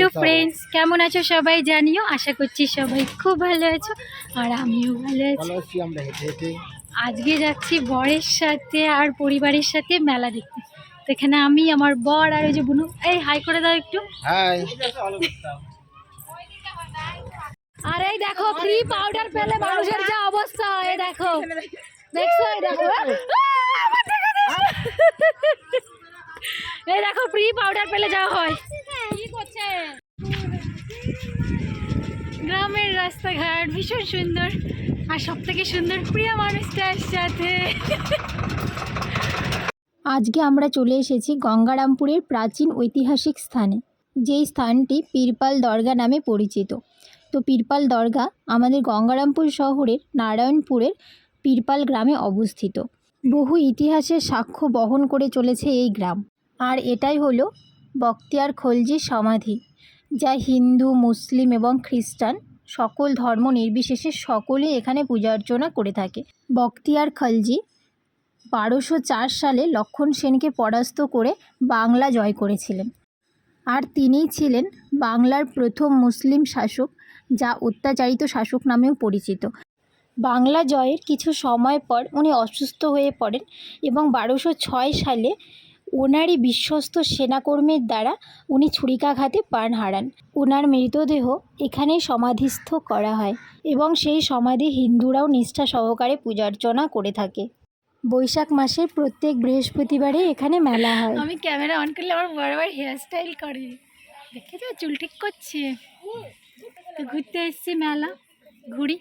Hello friends কেমন আছো সবাই জানিও? আশা করছি সবাই খুব ভালো আছো আর আমিও ভালো আছি। আজকে যাচ্ছি বরের সাথে আর পরিবারের সাথে মেলা দেখতে। তো এখানে আমি আমার বর আর ওই যে বুনু। এই হাই করে দাও একটু। হাই আর এই দেখো ফ্রি পাউডার পেলে মানুষের যা অবস্থা। এই দেখো। দেখছ এই দেখো। এই দেখো ফ্রি পাউডার পেলে যা হয়। গ্রামের রাস্তাঘাট ভীষণ সুন্দর আর সব থেকে সুন্দর প্রিয় মানুষটার সাথে। আজকে আমরা চলে এসেছি গঙ্গারামপুরের প্রাচীন ঐতিহাসিক স্থানে, যেই স্থানটি পীরপাল দরগা নামে পরিচিত। তো পীরপাল দরগা আমাদের গঙ্গারামপুর শহরের নারায়ণপুরের পীরপাল গ্রামে অবস্থিত। বহু ইতিহাসের সাক্ষ্য বহন করে চলেছে এই গ্রাম। আর এটাই হলো বক্তিয়ার খলজির সমাধি। যা হিন্দু, মুসলিম এবং খ্রিস্টান, সকল ধর্ম নির্বিশেষে সকলেই এখানে পূজা অর্চনা করে থাকে। বক্তিয়ার খলজি বারোশো সালে লক্ষণ সেনকে পরাস্ত করে বাংলা জয় করেছিলেন। আর তিনিই ছিলেন বাংলার প্রথম মুসলিম শাসক, যা অত্যাচারিত শাসক নামেও পরিচিত। বাংলা জয়ের কিছু সময় পর উনি অসুস্থ হয়ে পড়েন এবং বারোশো সালে ওনারই বিশ্বস্ত সেনাকর্মীর দ্বারা উনি ছুরিকাঘাতে প্রাণ হারান। ওনার মৃতদেহ এখানেই সমাধিস্থ করা হয় এবং সেই সমাধি হিন্দুরাও নিষ্ঠা সহকারে পূজা অর্চনা করে থাকে। বৈশাখ মাসের প্রত্যেক বৃহস্পতিবারে এখানে মেলা হয়। আমি ক্যামেরা অন করলে আমার বারবার হেয়ার স্টাইল করে। দেখে চুল ঠিক করছে। ঘুরতে এসেছি মেলা, ঘুরি।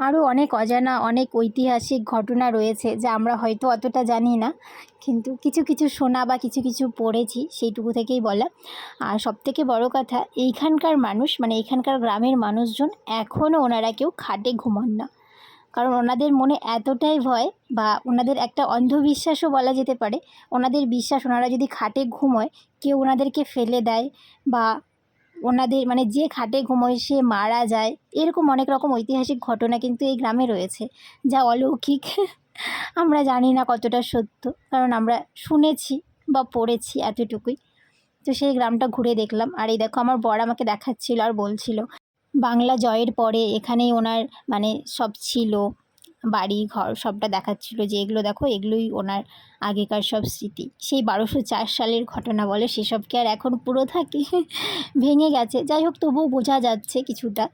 আরও অনেক অজানা, অনেক ঐতিহাসিক ঘটনা রয়েছে যা আমরা হয়তো অতটা জানি না। কিন্তু কিছু কিছু শোনা বা কিছু কিছু পড়েছি, সেইটুকু থেকেই বলা আর সবথেকে বড় কথা, এইখানকার মানুষ মানে এইখানকার গ্রামের মানুষজন এখনও ওনারা কেউ খাটে ঘুমান না। কারণ ওনাদের মনে এতটাই ভয় বা ওনাদের একটা অন্ধবিশ্বাসও বলা যেতে পারে, ওনাদের বিশ্বাস, ওনারা যদি খাটে ঘুমোয়, কেউ ওনাদেরকে ফেলে দেয় বা ওনাদের মানে যে খাটে ঘুমোয় সে মারা যায়। এরকম অনেক রকম ঐতিহাসিক ঘটনা কিন্তু এই গ্রামে রয়েছে, যা অলৌকিক। আমরা জানি না কতটা সত্য, কারণ আমরা শুনেছি বা পড়েছি এতটুকুই। তো সেই গ্রামটা ঘুরে দেখলাম, আর এই দেখো আমার বর আমাকে দেখাচ্ছিল আর বলছিল, বাংলা জয়ের পরে এখানেই ওনার মানে সব ছিল। বাড়ি, ঘর সবটা দেখাচ্ছিল যে এগুলো দেখো, এগুলোই ওনার আগেকার সব স্মৃতি। সেই বারোশো চার সালের ঘটনা বলে সেসবকে আর এখন পুরো থাকে? ভেঙে গেছে। যাই হোক, তবুও বোঝা যাচ্ছে কিছুটা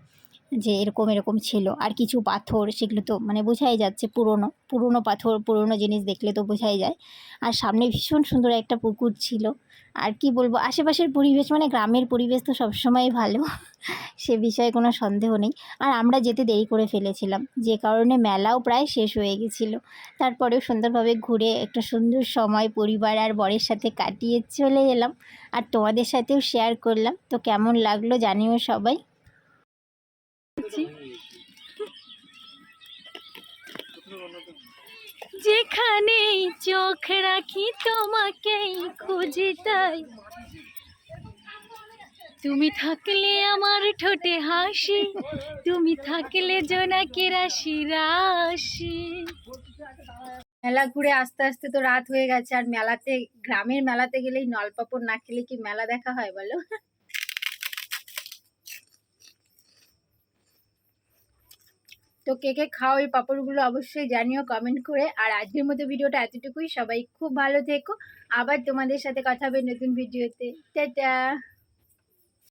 যে এরকম এরকম ছিল। আর কিছু পাথর, সেগুলো তো মানে বোঝাই যাচ্ছে পুরনো পুরনো পাথর, পুরনো জিনিস দেখলে তো বোঝাই যায়। আর সামনে ভীষণ সুন্দর একটা পুকুর ছিল। আর কি বলব, আশেপাশের পরিবেশ মানে গ্রামের পরিবেশ তো সবসময় ভালো, সে বিষয়ে কোনো সন্দেহ নেই। আর আমরা যেতে দেরি করে ফেলেছিলাম, যে কারণে মেলাও প্রায় শেষ হয়ে গেছিল। তারপরেও সুন্দরভাবে ঘুরে একটা সুন্দর সময় পরিবার আর বরের সাথে কাটিয়ে চলে এলাম। আর তোমাদের সাথেও শেয়ার করলাম, তো কেমন লাগল জানিও সবাই। যেখানেই চোখ রাখি তোমাকেই খুঁজি তাই। তুমি থাকলে আমার ঠোঁটে হাসি, তুমি থাকলে জোনাকি রাশি রাশি। মেলা ঘুরে আস্তে আস্তে তো রাত হয়ে গেছে, আর মেলাতে, গ্রামের মেলাতে গেলেই নলপাপড় না খেলে কি মেলা দেখা হয় বলো? তো কে কে খাও এই পাঁপড়গুলো অবশ্যই জানিও কমেন্ট করে। আর আজকের মতো ভিডিওটা এতটুকুই। সবাই খুব ভালো থেকো। আবার তোমাদের সাথে কথা হবে নতুন ভিডিওতে টাটা!